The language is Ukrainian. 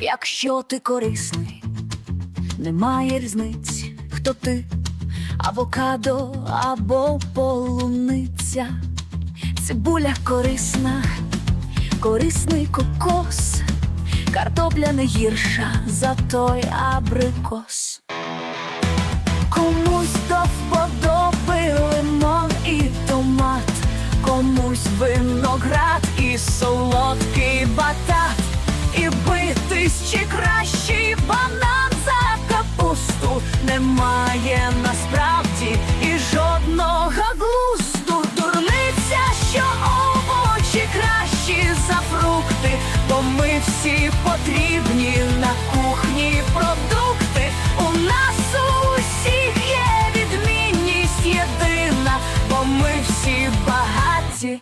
якщо ти корисний, немає різниці, хто ти, авокадо або полуниця, цибуля корисна, корисний кокос, картопля не гірша за той абрикос. Комусь до вподоби лимон і томат, комусь виноград і і Дивись, чи кращий банан за капусту немає насправді і жодного глузду. Дурниця, що овочі кращі за фрукти, бо ми всі потрібні на кухні продукти. У нас у усіх є відмінність єдина, бо ми всі багаті.